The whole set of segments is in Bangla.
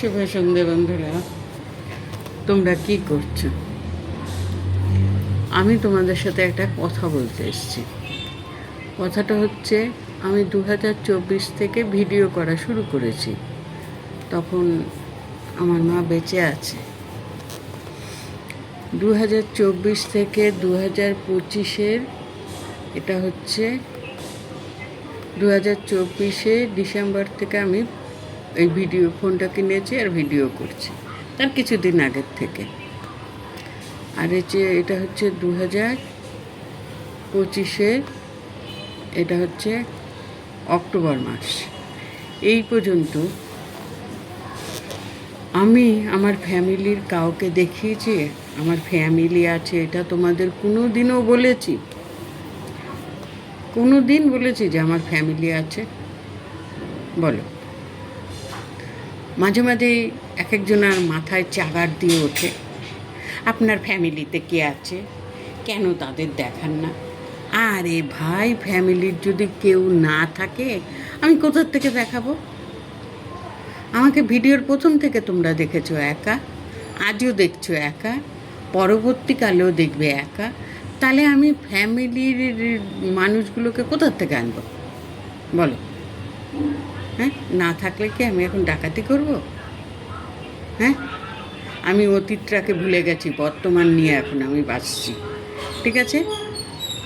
শুভ সন্ধে বন্ধুরা। তোমরা কি করছ? আমি তোমাদের সাথে একটা কথা বলতে এসেছি। কথাটা হচ্ছে, আমি দু হাজার চব্বিশ থেকে ভিডিও করা শুরু করেছি। তখন আমার মা বেঁচে আছে। দু হাজার চব্বিশ থেকে দু হাজার পঁচিশের এটা হচ্ছে দু হাজার চব্বিশে ডিসেম্বর থেকে আমি এই ভিডিও ফোনটা কিনেছি আর ভিডিও করছি। তার কিছুদিন আগের থেকে। আর হচ্ছে এটা হচ্ছে দু হাজার পঁচিশের এটা হচ্ছে অক্টোবর মাস। এই পর্যন্ত আমি আমার ফ্যামিলির কাউকে দেখিয়েছি, আমার ফ্যামিলি আছে, এটা তোমাদের কোনো দিনও বলেছি। কোনো দিন বলেছি যে আমার ফ্যামিলি আছে। বলো। মাঝে মাঝে এক একজনের মাথায় চাগার দিয়ে ওঠে। আপনার ফ্যামিলিতে কে আছে? কেন তাদের দেখান না? আরে ভাই, ফ্যামিলির যদি কেউ না থাকে, আমি কোথার থেকে দেখাবো? আমাকে ভিডিওর প্রথম থেকে তোমরা দেখেছ একা, আজও দেখছ একা, পরবর্তীকালেও দেখবে একা। তাহলে আমি ফ্যামিলির মানুষগুলোকে কোথার থেকে আনব? বলো। হ্যাঁ? না থাকলে কি আমি এখন ডাকাতি করব? হ্যাঁ? আমি অতীতটাকে ভুলে গেছি, বর্তমান নিয়ে এখন আমি বাঁচছি। ঠিক আছে?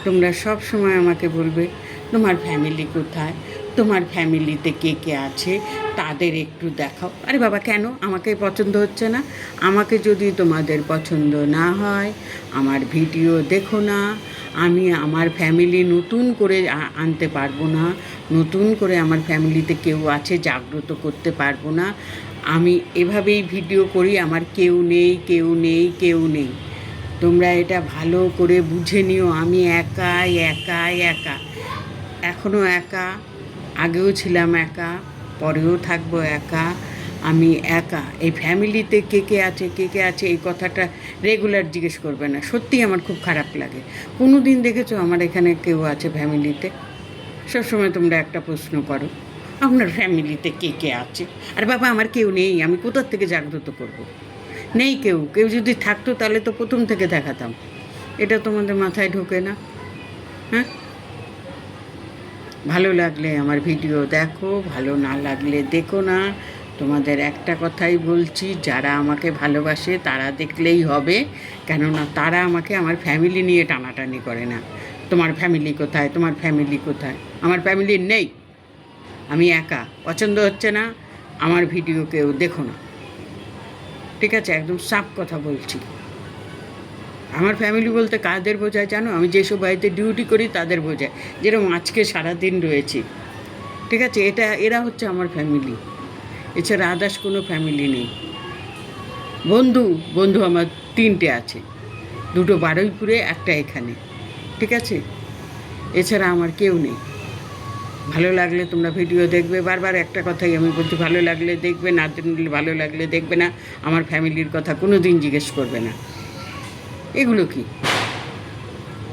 তোমরা সব সময় আমাকে বলবে, তোমার ফ্যামিলি কোথায়? তোমার ফ্যামিলিতে কে কে আছে, তাদের একটু দেখাও। আরে বাবা, কেন? আমাকে পছন্দ হচ্ছে না। আমাকে যদি তোমাদের পছন্দ না হয়, আমার ভিডিও দেখো না। আমি আমার ফ্যামিলি নতুন করে আনতে পারব না। নতুন করে আমার ফ্যামিলিতে কেউ আছে, জাগ্রত করতে পারব না। আমি এভাবেই ভিডিও করি, আমার কেউ নেই কেউ নেই কেউ নেই। তোমরা এটা ভালো করে বুঝে নিও। আমি একাই একাই, একা। এখনও একা। আগেও ছিলাম একা, পরেও থাকব একা, আমি একা। এই ফ্যামিলিতে কে কে আছে, কে কে আছে, এই কথাটা রেগুলার জিজ্ঞেস করবে না। সত্যি আমার খুব খারাপ লাগে। কোনো দিন দেখেছ আমার এখানে কেউ আছে ফ্যামিলিতে? সবসময় তোমরা একটা প্রশ্ন করো, আপনার ফ্যামিলিতে কে কে আছে? আর বাবা, আমার কেউ নেই, আমি কোথার থেকে জাগ্রত করব। নেই কেউ কেউ যদি থাকতো তাহলে তো প্রথম থেকে দেখাতাম। এটা তোমাদের মাথায় ঢোকে না? হ্যাঁ? ভালো লাগলে আমার ভিডিও দেখো, ভালো না লাগলে দেখো না। তোমাদের একটা কথাই বলছি, যারা আমাকে ভালোবাসে তারা দেখলেই হবে, কেননা তারা আমাকে আমার ফ্যামিলি নিয়ে টানাটানি করে না। তোমার ফ্যামিলি কোথায়? তোমার ফ্যামিলি কোথায়? আমার ফ্যামিলি নেই। আমি একা। পছন্দ হচ্ছে না, আমার ভিডিও কেউ দেখো না। ঠিক আছে, একদম সাফ কথা বলছি। আমার ফ্যামিলি বলতে কাদের বোঝায় জানো? আমি যেসব বাড়িতে ডিউটি করি, তাদের বোঝায়। যেরকম আজকে সারাদিন রয়েছি। ঠিক আছে? এটা, এরা হচ্ছে আমার ফ্যামিলি এছাড়া আদার্স কোনো ফ্যামিলি নেই। বন্ধু বন্ধু আমার তিনটে আছে। দুটো বারুইপুরে, একটা এখানে। ঠিক আছে? এছাড়া আমার কেউ নেই। ভালো লাগলে তোমরা ভিডিও দেখবে। বারবার একটা কথাই আমি বলছি, ভালো লাগলে দেখবে, না ভালো লাগলে দেখবে না। আমার ফ্যামিলির কথা কোনো দিন জিজ্ঞেস করবে না। এগুলো কি?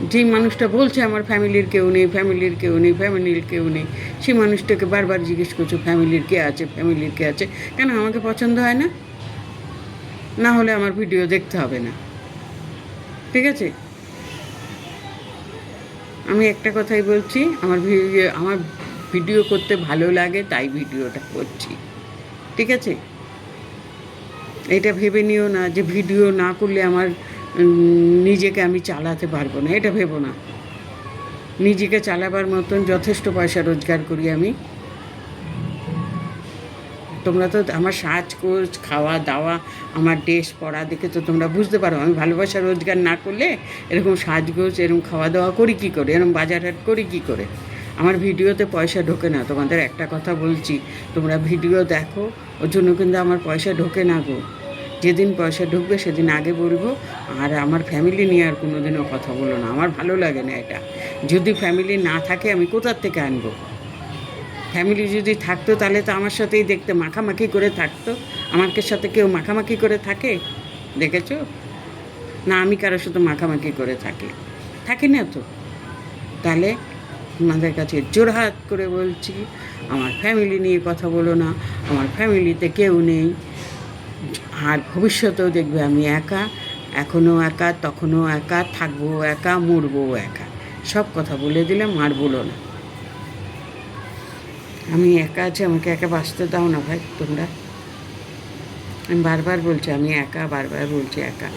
যে মানুষটা বলছে, আমার ফ্যামিলির কেউ নেই, ফ্যামিলির কেউ নেই, ফ্যামিলির কেউ নেই। সেই মানুষটাকে বারবার জিজ্ঞেস করছ, ফ্যামিলির কে আছে, ফ্যামিলির কে আছে? কেন, আমাকে পছন্দ হয় না? না হলে আমার ভিডিও দেখতে হবে না। ঠিক আছে? আমি একটা কথাই বলছি, আমার ভিডিও আমার ভিডিও করতে ভালো লাগে, তাই ভিডিওটা করছি। ঠিক আছে? এটা ভেবে নিও না যে ভিডিও না করলে আমার নিজেকে আমি চালাতে পারব না, এটা ভেবো না। নিজেকে চালাবার মতন যথেষ্ট পয়সা রোজগার করি আমি। তোমরা তো আমার সাজগোজ খাওয়া দাওয়া আমার ড্রেস পরা দেখে তো তোমরা বুঝতে পারো, আমি ভালোবাসা রোজগার না করলে এরকম সাজগোজ, এরকম খাওয়া দাওয়া করি কী করে? এরকম বাজার হাট করি কী করে? আমার ভিডিওতে পয়সা ঢোকে না, তোমাদের একটা কথা বলছি, তোমরা ভিডিও দেখো, ওর জন্য কিন্তু আমার পয়সা ঢোকে না গো। যেদিন পয়সা ঢুকবে সেদিন আগে বলব, আর আমার ফ্যামিলি নিয়ে আর কোনো দিনও কথা বলো না। আমার ভালো লাগে না এটা। যদি ফ্যামিলি না থাকে, আমি কোথার থেকে আনব? ফ্যামিলি যদি থাকতো, তাহলে তো আমার সাথেই দেখতে, মাখামাখি করে থাকতো। আমাকে সাথে কেউ মাখামাখি করে থাকে? দেখেছ? না, আমি কারোর সাথে মাখামাখি করে থাকি। থাকি না তো। তাহলে আপনাদের কাছে জোরহাত করে বলছি, আমার ফ্যামিলি নিয়ে কথা বলো না। আমার ফ্যামিলিতে কেউ নেই। আর ভবিষ্যতেও দেখবে আমি একা এখনও একা তখনও একা, থাকব একা, মরবো একা। সব কথা বলে দিলাম, আর বলো না। আমি একা আছি, আমাকে একা বাঁচতে দাও না ভাই, তোমরা। আমি বারবার বলছি, আমি একা, বারবার বলছি একা।